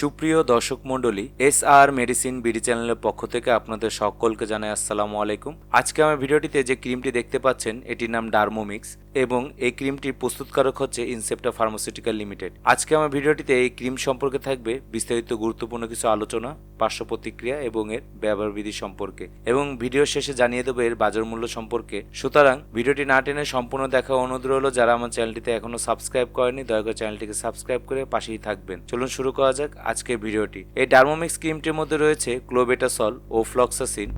সুপ্রিয় দর্শক মণ্ডলী, এস আর মেডিসিন বিডি চ্যানেলের পক্ষ থেকে আপনাদের সকলকে জানাই আসসালামু আলাইকুম। আজকে আমার ভিডিওটিতে যে ক্রিমটি দেখতে পাচ্ছেন, এটির নাম ডার্মোমিক্স এবং এই ক্রিমটির প্রস্তুতকারক হচ্ছে ইনসেপ্টা ফার্মাসিউটিক্যাল লিমিটেড। আজকে আমার ভিডিওটিতে এই ক্রিম সম্পর্কে থাকবে বিস্তারিত গুরুত্বপূর্ণ কিছু আলোচনা, পার্শ্ব প্রতিক্রিয়া এবং এর ব্যবহার বিধি সম্পর্কে এবং ভিডিও শেষে জানিয়ে দেবো এর বাজার মূল্য সম্পর্কে। সুতরাং ভিডিওটি না টেনে সম্পূর্ণ দেখা অনুরোধ হলো যারা আমার চ্যানেলটিতে এখনও সাবস্ক্রাইব করেনি দয়া করে চ্যানেলটিকে সাবস্ক্রাইব করে পাশেই থাকবেন। চলুন শুরু করা যাক। আজকের ভিডিওটি। এই ডার্মোমিক্স ক্রিমটির মধ্যে রয়েছে ক্লোবেটাসল ও ফ্লক্সাসিন।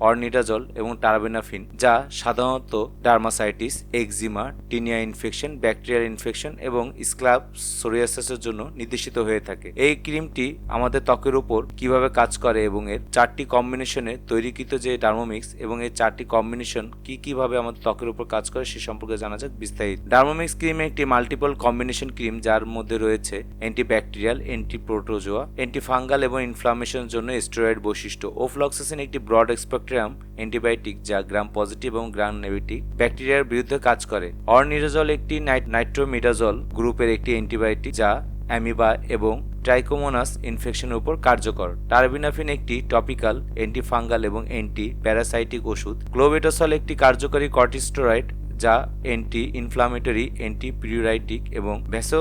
অর্নিডাজল এবং টার্বিনাফিন, যা সাধারণত dermatitis, eczema, tinea infection, bacterial infection এবং স্ক্লাব সোরিয়াসিসের জন্য নির্দেশিত হয়ে থাকে। এই ক্রিমটি আমাদের ত্বকের উপর কীভাবে কাজ করে এবং এর চারটি কম্বিনেশনে তৈরিকৃত যে ডার্মোমিক্স এবং এই চারটি কম্বিনেশন কি কীভাবে আমাদের ত্বকের উপর কাজ করে সে সম্পর্কে জানা যাক বিস্তারিত। ডার্মোমিক্স ক্রিম একটি মাল্টিপল কম্বিনেশন ক্রিম যার মধ্যে রয়েছে অ্যান্টি অ্যান্টিব্যাকটেরিয়াল, অ্যান্টিপ্রোটোজোয়া, অ্যান্টিফাঙ্গাল এবং ইনফ্লামেশনের জন্য স্টেরয়েড বৈশিষ্ট্য। ওফ্লক্সাসিন একটি ব্রড স্পেকট্রাম অ্যান্টিবায়োটিক যা গ্রাম পজিটিভ এবং গ্রাম নেগেটিভ ব্যাকটেরিয়ার বিরুদ্ধে কাজ করে। অর্নিরাজল একটি নাইট্রোমিডাজল গ্রুপের একটি অ্যান্টিবায়োটিক যা অ্যামিবা এবং ট্রাইকোমোনাস ইনফেকশনের উপর কার্যকর। টার্বিনাফিন একটি টপিক্যাল অ্যান্টিফাঙ্গাল এবং অ্যান্টি প্যারাসাইটিক ওষুধ। ক্লোবেটাসল একটি কার্যকরী কর্টিস্টেরয়েড যা অ্যান্টি ইনফ্লামেটরি অ্যান্টি পিউরাইটিক এবং ভ্যাসো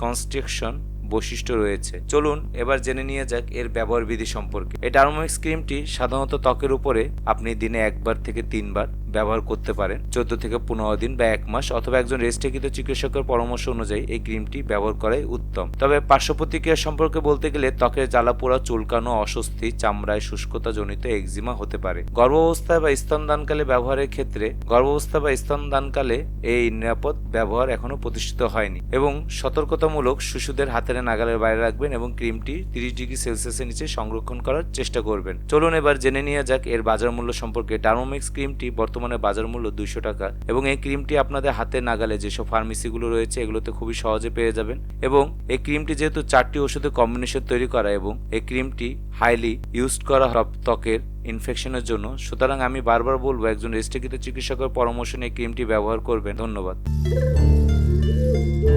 কনস্ট্রিকশন বৈশিষ্ট্য রয়েছে। চলুন এবার জেনে নিয়ে যাক এর ব্যবহার বিধি সম্পর্কে। এই ডার্মোমিক্স ক্রিমটি সাধারণত ত্বকের উপরে আপনি দিনে একবার থেকে তিনবার ব্যবহার করতে পারেন। চোদ্দ থেকে পনেরো দিন বা এক মাস অথবা একজন রেস্টেকৃত চিকিৎসকের পরামর্শ অনুযায়ী এই ক্রিমটি ব্যবহার করাই উত্তম। তবে পার্শ্ব প্রতিক্রিয়া সম্পর্কে বলতে গেলে ত্বকের জ্বালাপোড়া, চুলকানো, অস্বস্তি, চামড়ায় শুষ্কতা জনিত এক্সিমা হতে পারে। গর্ভাবস্থায় বা স্তনদানকালে ব্যবহারের ক্ষেত্রে গর্ভাবস্থা বা স্তনদানকালে এই নিরাপদ ব্যবহার এখনও প্রতিষ্ঠিত হয়নি এবং সতর্কতামূলক শিশুদের হাতের নাগালের বাইরে রাখবেন এবং ক্রিমটি তিরিশ ডিগ্রি সেলসিয়াসের নিচে সংরক্ষণ করার চেষ্টা করবেন। চলুন এবার জেনে নিয়ে যাক এর বাজার মূল্য সম্পর্কে। ডার্মোমিক্স ক্রিমটি বর্তমানে বাজার মূল্য দুইশো টাকা এবং এই ক্রিমটি আপনাদের হাতে নাগালে যেসব ফার্মেসিগুলো রয়েছে এগুলোতে খুবই সহজে পেয়ে যাবেন এবং এই ক্রিমটি যেহেতু চারটি ওষুধের কম্বিনেশন তৈরি করা এবং এই ক্রিমটি হাইলি ইউজ করা ত্বকের ইনফেকশনের জন্য, সুতরাং আমি বারবার বলব, একজন রেস্টিকৃত চিকিৎসকের পরামর্শ নিয়ে ক্রিমটি ব্যবহার করবেন। ধন্যবাদ।